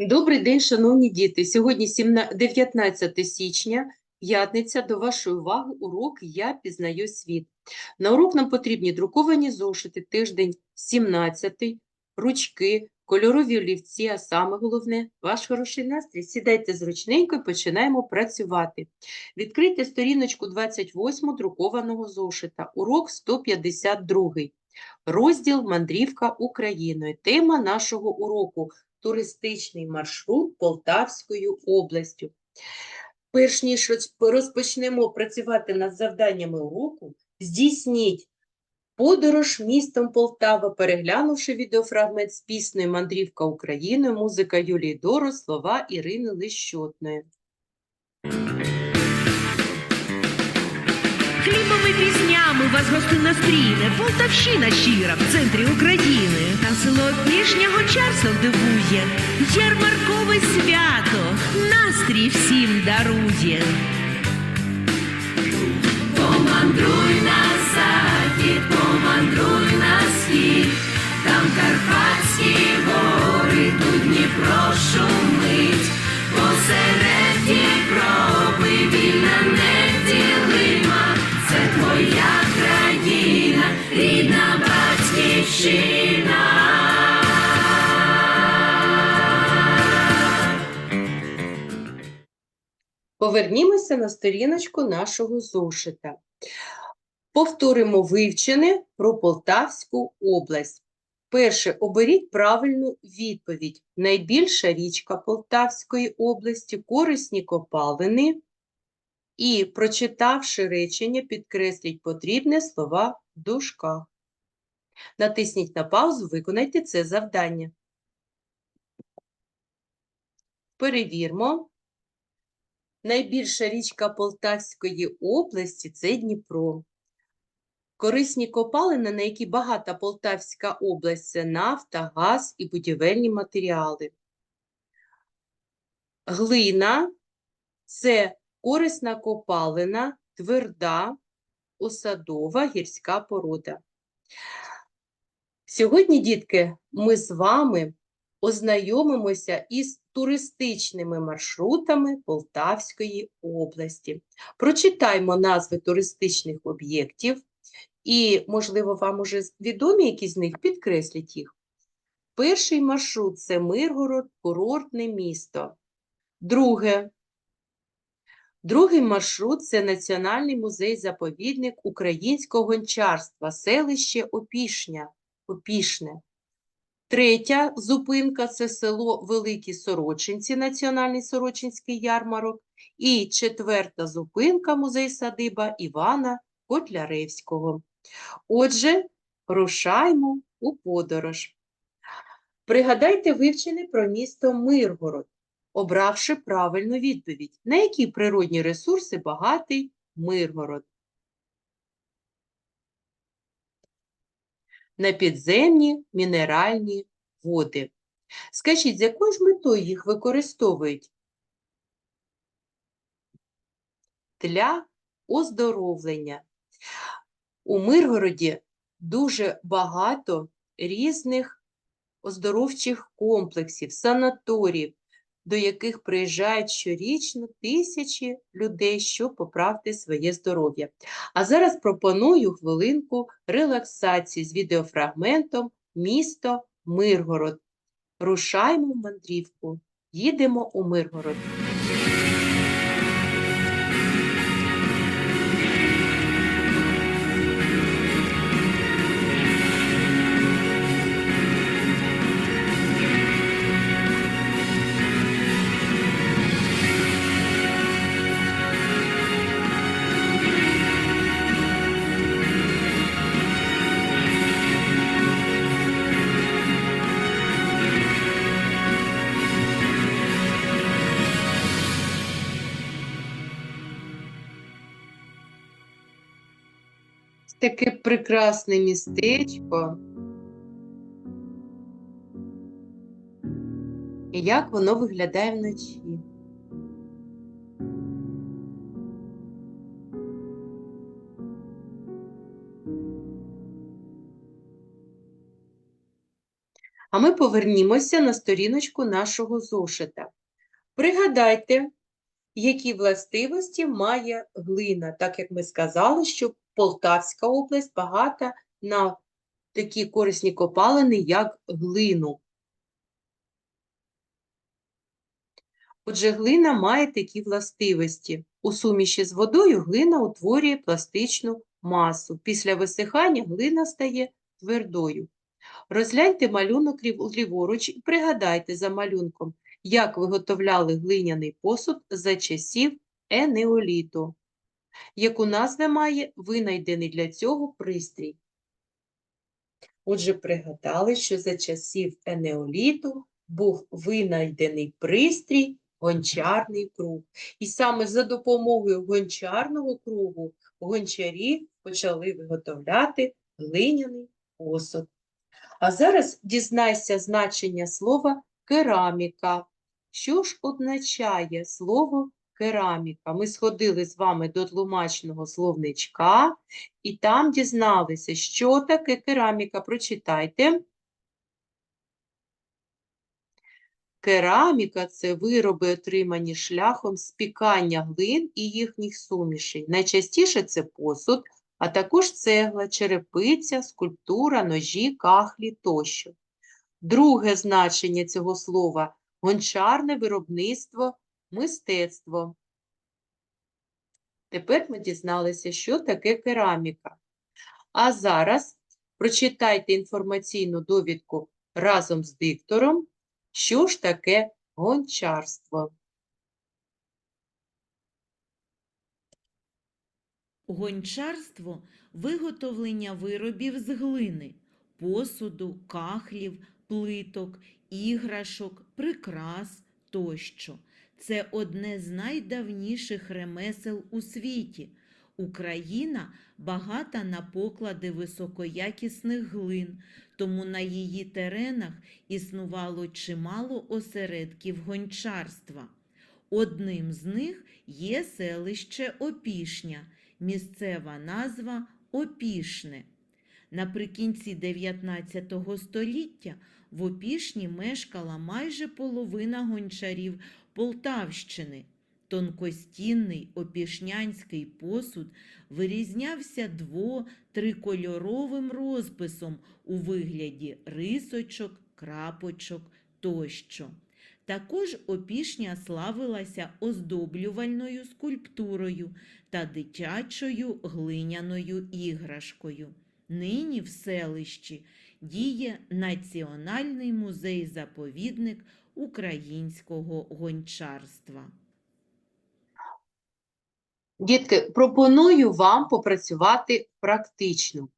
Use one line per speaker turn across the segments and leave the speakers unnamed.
Добрий день, шановні діти. Сьогодні 19 січня, п'ятниця. До вашої уваги урок «Я пізнаю світ». На урок нам потрібні друковані зошити, тиждень 17, ручки, кольорові олівці, а саме головне – ваш хороший настрій. Сідайте зручненько і починаємо працювати. Відкрийте сторіночку 28 друкованого зошита. Урок 152. Розділ «Мандрівка Україною». Тема нашого уроку – туристичний маршрут Полтавською областю. Перш ніж розпочнемо працювати над завданнями уроку, здійсніть подорож містом Полтава, переглянувши відеофрагмент з піснею «Мандрівка Україною», музика Юлії Доро, слова Ірини Лищотної.
Хлібом і піснями вас гостинно стріне Полтавщина щира в центрі України. Та село Пішня Гончарство дивує. Ярмаркове свято настрій всім дарує. Помандруй на захід, помандруй на схід, там Карпатські гори, тут Дніпро шумить,
Повернімося на сторіночку нашого зошита. Повторимо вивчене про Полтавську область. Перше, оберіть правильну відповідь. Найбільша річка Полтавської області, корисні копалини. І, прочитавши речення, підкресліть потрібне слова в дужках. Натисніть на паузу, виконайте це завдання. Перевірмо. Найбільша річка Полтавської області це Дніпро. Корисні копалини, на які багата Полтавська область, це нафта, газ і будівельні матеріали. Глина це корисна копалина, тверда, осадова гірська порода. Сьогодні, дітки, ми з вами ознайомимося із туристичними маршрутами Полтавської області. Прочитаймо назви туристичних об'єктів і, можливо, вам уже відомі якісь з них, підкресліть їх. Перший маршрут – це Миргород, курортне місто. Друге. Другий маршрут – це Національний музей-заповідник українського гончарства, селище Опішня, Опішне. Третя зупинка – це село Великі Сорочинці, Національний Сорочинський ярмарок. І четверта зупинка – музей-садиба Івана Котляревського. Отже, рушаймо у подорож. Пригадайте вивчене про місто Миргород, обравши правильну відповідь. На які природні ресурси багатий Миргород? На підземні мінеральні води. Скажіть, з якою ж метою їх використовують? Для оздоровлення. У Миргороді дуже багато різних оздоровчих комплексів, санаторіїв, до яких приїжджають щорічно тисячі людей, щоб поправити своє здоров'я. А зараз пропоную хвилинку релаксації з відеофрагментом Місто Миргород. Рушаємо в мандрівку. Їдемо у Миргород. Таке прекрасне містечко. І як воно виглядає вночі. А ми повернімося на сторіночку нашого зошита. Пригадайте, які властивості має глина, так як ми сказали, що Полтавська область багата на такі корисні копалини, як глину. Отже, глина має такі властивості. У суміші з водою глина утворює пластичну масу. Після висихання глина стає твердою. Розгляньте малюнок ліворуч і пригадайте за малюнком, як виготовляли глиняний посуд за часів енеоліту, яку назву має винайдений для цього пристрій. Отже, пригадали, що за часів енеоліту був винайдений пристрій гончарний круг. І саме за допомогою гончарного кругу гончарі почали виготовляти глиняний посуд. А зараз дізнайся значення слова кераміка. Що ж означає слово кераміка? Ми сходили з вами до тлумачного словничка і там дізналися, що таке кераміка. Прочитайте. Кераміка це вироби, отримані шляхом спікання глин і їхніх сумішей. Найчастіше це посуд, а також цегла, черепиця, скульптура, ножі, кахлі тощо. Друге значення цього слова гончарне виробництво, мистецтво. Тепер ми дізналися, що таке кераміка. А зараз прочитайте інформаційну довідку разом з диктором, що ж таке гончарство.
Гончарство виготовлення виробів з глини, посуду, кахлів, плиток, іграшок, прикрас тощо. Це одне з найдавніших ремесел у світі. Україна багата на поклади високоякісних глин, тому на її теренах існувало чимало осередків гончарства. Одним з них є селище Опішня, місцева назва Опішне. Наприкінці 19 століття в Опішні мешкала майже половина гончарів Полтавщини. Тонкостінний опішнянський посуд вирізнявся дво-трикольоровим розписом у вигляді рисочок, крапочок тощо. Також опішня славилася оздоблювальною скульптурою та дитячою глиняною іграшкою. Нині в селищі діє Національний музей-заповідник українського гончарства.
Дітки, пропоную вам попрацювати практично.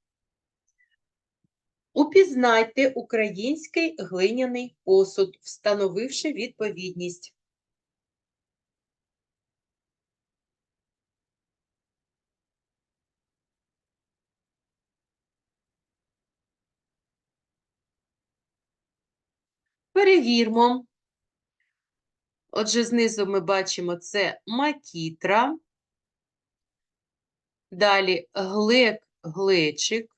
Упізнайте український глиняний посуд, встановивши відповідність. Перевірмо. Отже, знизу ми бачимо це макітра. Далі глек, глечик,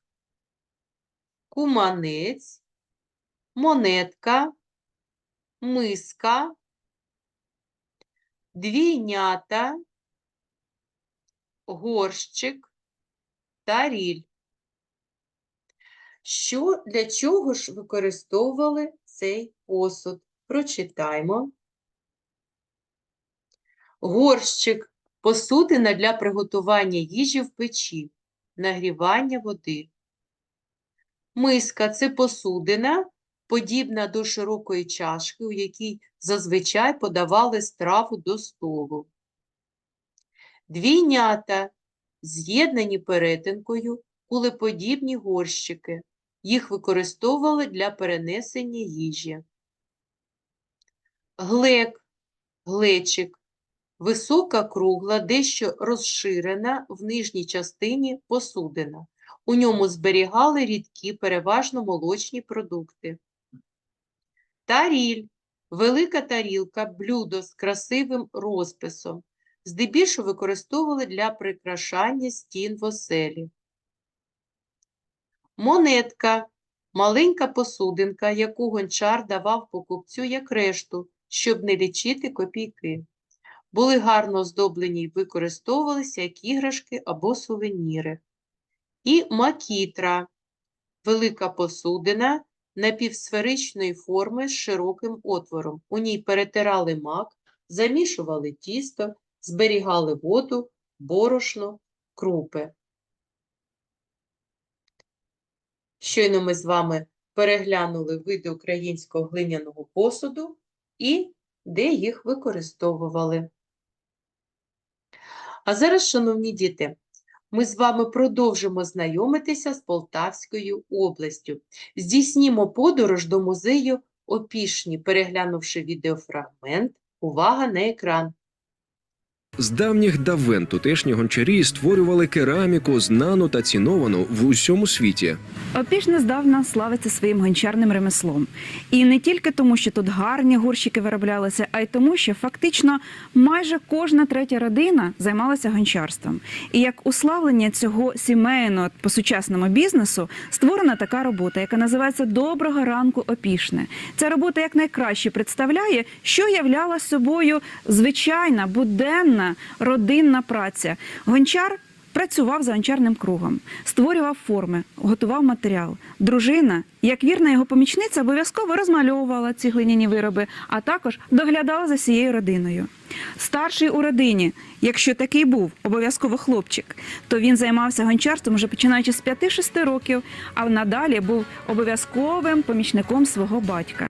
куманець, монетка, миска, двійнята, горщик, таріль. Що, для чого ж використовували цей посуд? Прочитаймо. Горщик посудина для приготування їжі в печі, нагрівання води. Миска це посудина, подібна до широкої чашки, у якій зазвичай подавали страву до столу. Двійнята з'єднані перетинкою, кулеподібні горщики. Їх використовували для перенесення їжі. Глек, глечик Висока, кругла, дещо розширена в нижній частині посудина. У ньому зберігали рідкі, переважно молочні продукти. Таріль – велика тарілка, блюдо з красивим розписом. Здебільшого використовували для прикрашання стін в оселі. Монетка Маленька посудинка, яку гончар давав покупцю як решту, щоб не лічити копійки. Були гарно оздоблені і використовувалися як іграшки або сувеніри. І макітра – велика посудина напівсферичної форми з широким отвором. У ній перетирали мак, замішували тісто, зберігали воду, борошно, крупи. Щойно ми з вами переглянули види українського глиняного посуду і де їх використовували. А зараз, шановні діти, ми з вами продовжимо знайомитися з Полтавською областю. Здійснімо подорож до музею Опішні, переглянувши відеофрагмент. Увага на екран.
З давніх давен тутешні гончарі створювали кераміку, знану та ціновану в усьому світі.
Опішне здавна славиться своїм гончарним ремеслом. І не тільки тому, що тут гарні горщики вироблялися, а й тому, що фактично майже кожна третя родина займалася гончарством. І як уславлення цього сімейного по сучасному бізнесу створена така робота, яка називається Доброго ранку опішне. Ця робота якнайкраще представляє, що являла собою звичайна буденна родинна праця. Гончар Працював за гончарним кругом, створював форми, готував матеріал. Дружина, як вірна його помічниця, обов'язково розмальовувала ці глиняні вироби, а також доглядала за всією родиною. Старший у родині, якщо такий був, обов'язково хлопчик, то він займався гончарством вже починаючи з 5-6 років, а надалі був обов'язковим помічником свого батька.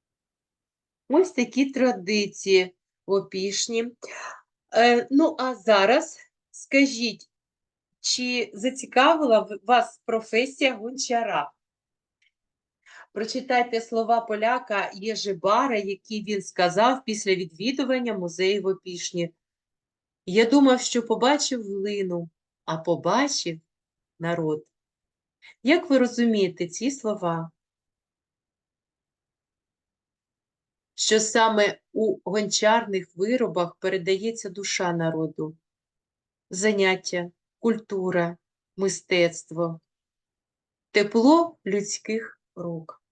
Ось такі традиції в Опішні. Е, ну, а зараз скажіть, чи зацікавила вас професія гончара? Прочитайте слова поляка Єжибара, які він сказав після відвідування музею в Опішні. Я думав, що побачив глину, а побачив народ. Як ви розумієте ці слова? Що саме у гончарних виробах передається душа народу, заняття, культура, мистецтво, тепло людських рук.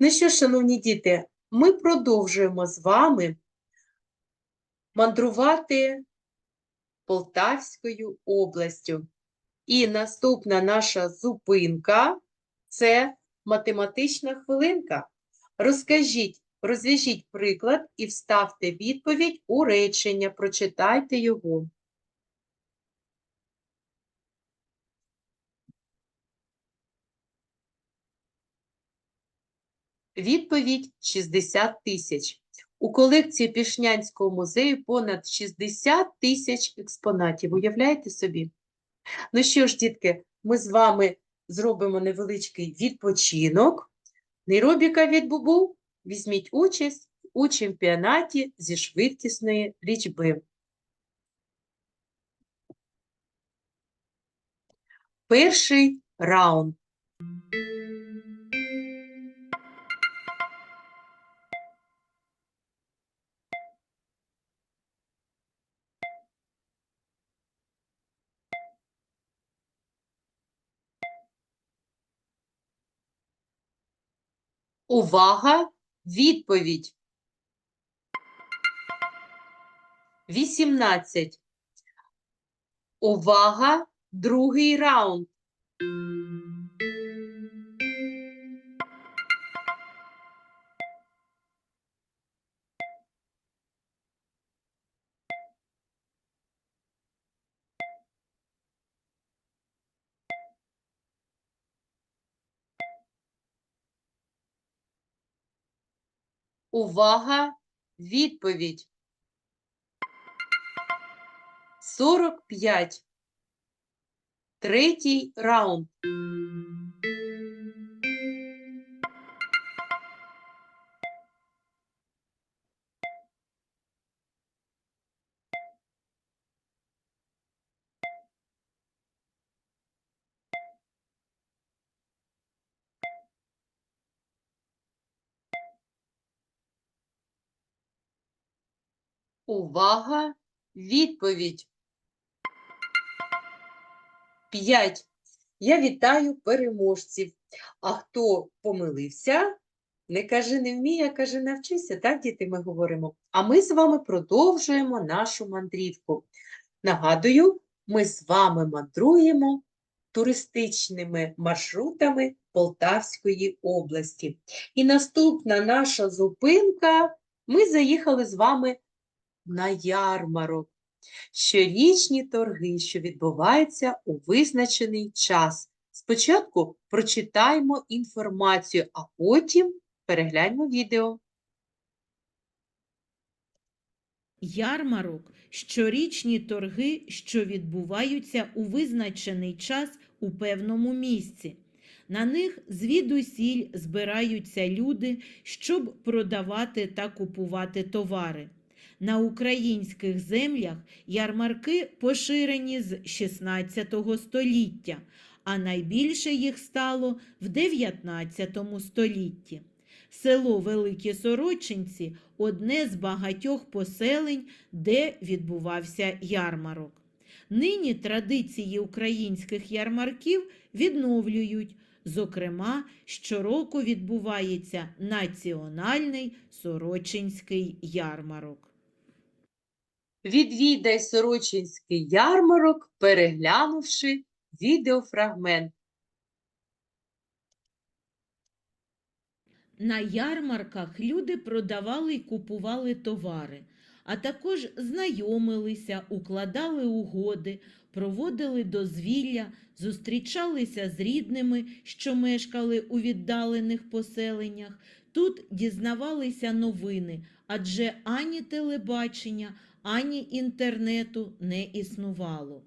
Ну що, шановні діти, ми продовжуємо з вами мандрувати Полтавською областю. І наступна наша зупинка це математична хвилинка. Розкажіть, розв'яжіть приклад і вставте відповідь у речення, прочитайте його. Відповідь 60 тисяч. У колекції Пішнянського музею понад 60 тисяч експонатів. Уявляєте собі? Ну що ж, дітки, ми з вами зробимо невеличкий відпочинок. Нейробіка від Бубу. Візьміть участь у чемпіонаті зі швидкісної лічби. Перший раунд. Увага! Відповідь. 18. Увага! Другий раунд. Увага! Відповідь. 45. Третій раунд. Увага! Відповідь. 5. Я вітаю переможців. А хто помилився, не кажи не вміє, а кажи навчися, так, діти, ми говоримо. А ми з вами продовжуємо нашу мандрівку. Нагадую, ми з вами мандруємо туристичними маршрутами Полтавської області. І наступна наша зупинка, ми заїхали з вами на ярмарок. Щорічні торги, що відбуваються у визначений час. Спочатку прочитаємо інформацію, а потім перегляньмо відео.
Ярмарок щорічні торги, що відбуваються у визначений час у певному місці. На них звідусіль збираються люди, щоб продавати та купувати товари. На українських землях ярмарки поширені з 16 століття, а найбільше їх стало в 19 столітті. Село Великі Сорочинці одне з багатьох поселень, де відбувався ярмарок. Нині традиції українських ярмарків відновлюють. Зокрема, щороку відбувається національний Сорочинський ярмарок.
Відвідай Сорочинський ярмарок, переглянувши відеофрагмент.
На ярмарках люди продавали й купували товари, а також знайомилися, укладали угоди, проводили дозвілля, зустрічалися з рідними, що мешкали у віддалених поселеннях. Тут дізнавалися новини, адже ані телебачення, ані інтернету не існувало.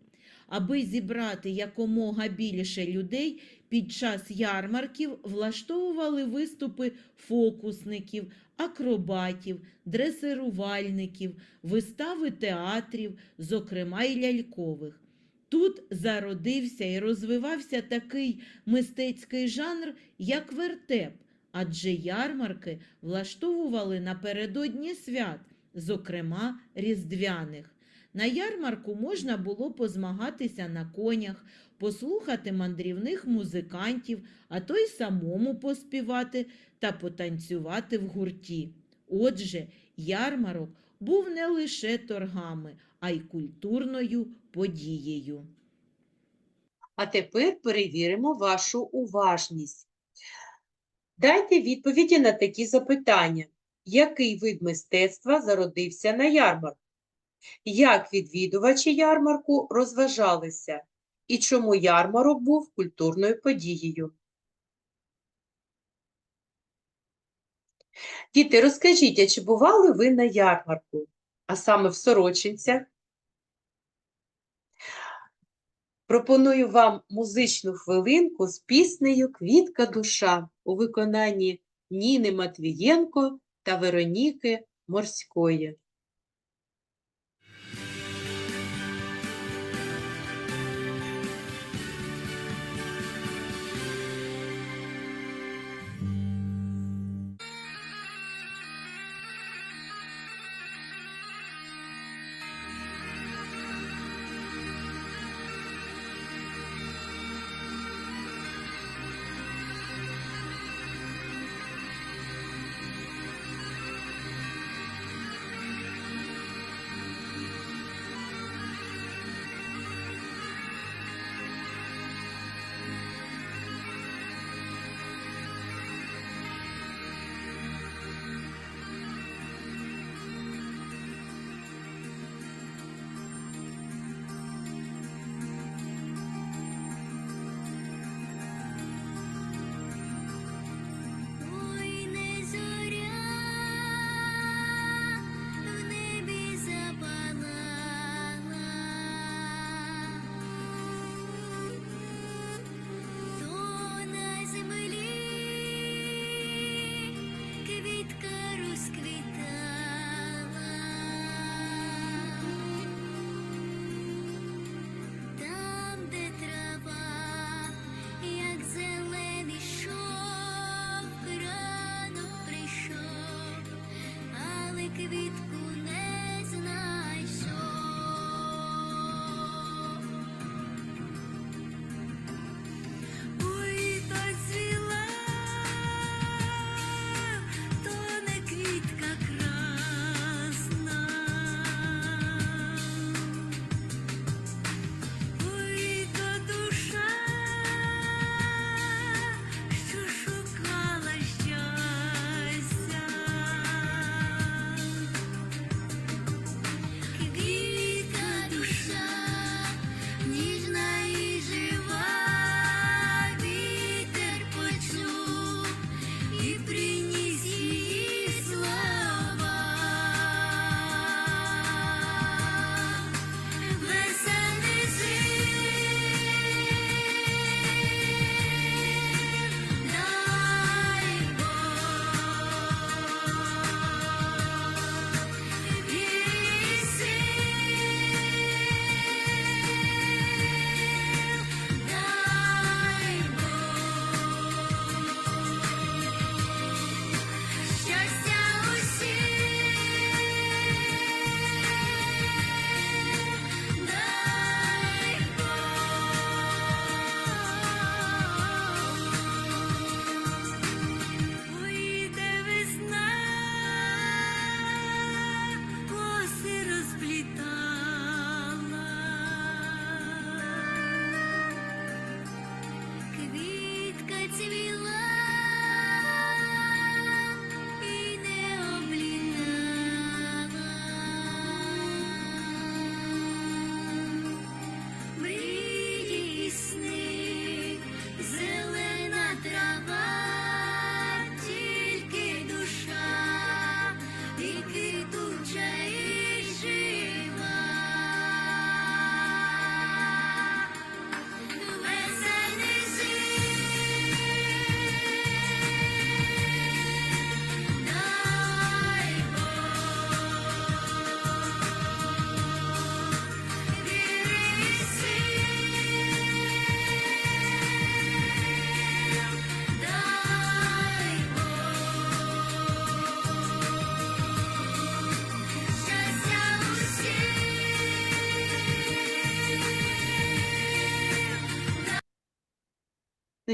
Аби зібрати якомога більше людей, під час ярмарків влаштовували виступи фокусників, акробатів, дресирувальників, вистави театрів, зокрема й лялькових. Тут зародився і розвивався такий мистецький жанр, як вертеп, адже ярмарки влаштовували напередодні свят, зокрема різдвяних. На ярмарку можна було позмагатися на конях, послухати мандрівних музикантів, а то й самому поспівати та потанцювати в гурті. Отже, ярмарок був не лише торгами, а й культурною подією.
А тепер перевіримо вашу уважність. Дайте відповіді на такі запитання. Який вид мистецтва зародився на ярмарку? Як відвідувачі ярмарку розважалися? І чому ярмарок був культурною подією? Діти, розкажіть, а чи бували ви на ярмарку, а саме в Сорочинцях? Пропоную вам музичну хвилинку з піснею Квітка душа у виконанні Ніни Матвієнко та Вероніки Морської.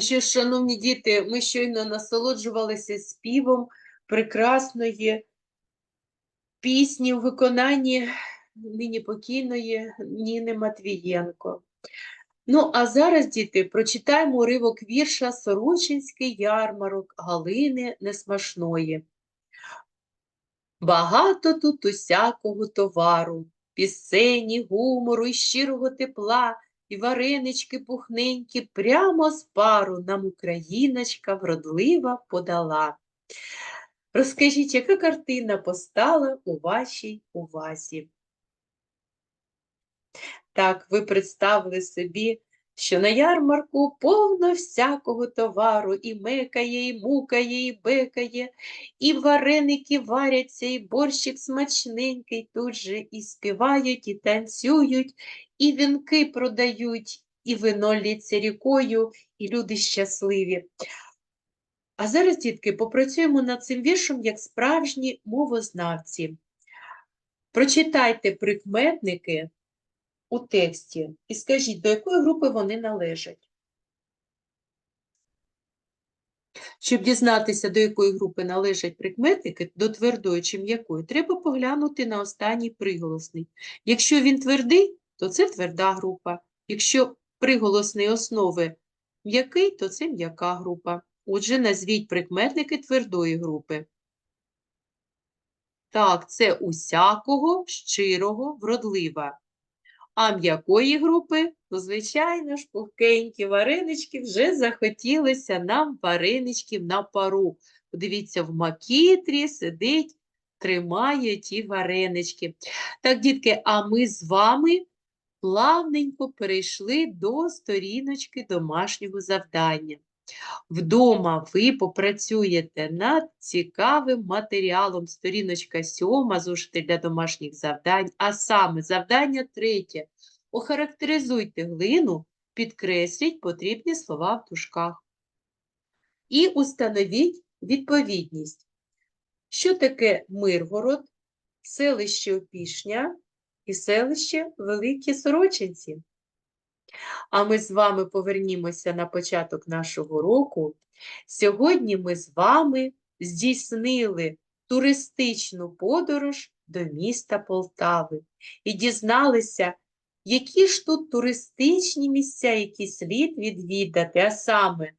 Що ж, шановні діти, ми щойно насолоджувалися співом прекрасної пісні у виконанні нині покійної Ніни Матвієнко. Ну, а зараз, діти, прочитаємо уривок вірша Сорочинський ярмарок Галини Несмашної. Багато тут усякого товару, пісені, гумору і щирого тепла, і варенички пухненькі прямо з пару нам україночка вродлива подала. Розкажіть, яка картина постала у вашій увазі? Так, ви представили собі, що на ярмарку повно всякого товару, і мекає, і мукає, і бекає, і вареники варяться, і борщик смачненький тут же і співають, і танцюють, і вінки продають, і вино лється рікою, і люди щасливі. А зараз, дітки, попрацюємо над цим віршем як справжні мовознавці. Прочитайте прикметники у тексті і скажіть, до якої групи вони належать. Щоб дізнатися, до якої групи належать прикметники, до твердої чи м'якої, треба поглянути на останній приголосний. Якщо він твердий, то це тверда група. Якщо приголосний основи м'який, то це м'яка група. Отже, назвіть прикметники твердої групи. Так, це усякого, щирого, вродлива. А м'якої групи, ну, звичайно ж, пухкенькі варенички вже захотілося нам вареничків на пару. Подивіться, в макітрі сидить, тримає ті варенички. Так, дітки, а ми з вами плавненько перейшли до сторіночки домашнього завдання. Вдома ви попрацюєте над цікавим матеріалом. Сторіночка 7, зошити для домашніх завдань, а саме завдання третє. Охарактеризуйте глину, підкресліть потрібні слова в дужках. І установіть відповідність. Що таке Миргород, селище Опішня і селище Великі Сорочинці? А ми з вами повернімося на початок нашого року. Сьогодні ми з вами здійснили туристичну подорож до міста Полтави і дізналися, які ж тут туристичні місця, які слід відвідати, а саме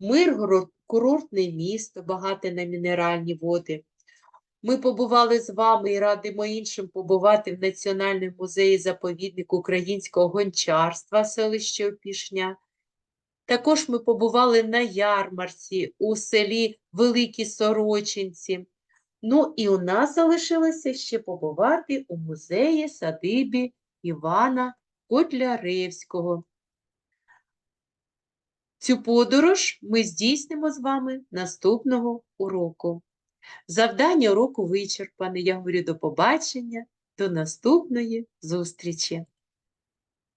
Миргород – курортне місто, багате на мінеральні води. Ми побували з вами і радимо іншим побувати в Національному музеї заповідник українського гончарства селище Опішня. Також ми побували на ярмарці у селі Великі Сорочинці. Ну і у нас залишилося ще побувати у музеї садибі Івана Котляревського. Цю подорож ми здійснимо з вами наступного уроку. Завдання уроку вичерпане. Я говорю до побачення, до наступної зустрічі.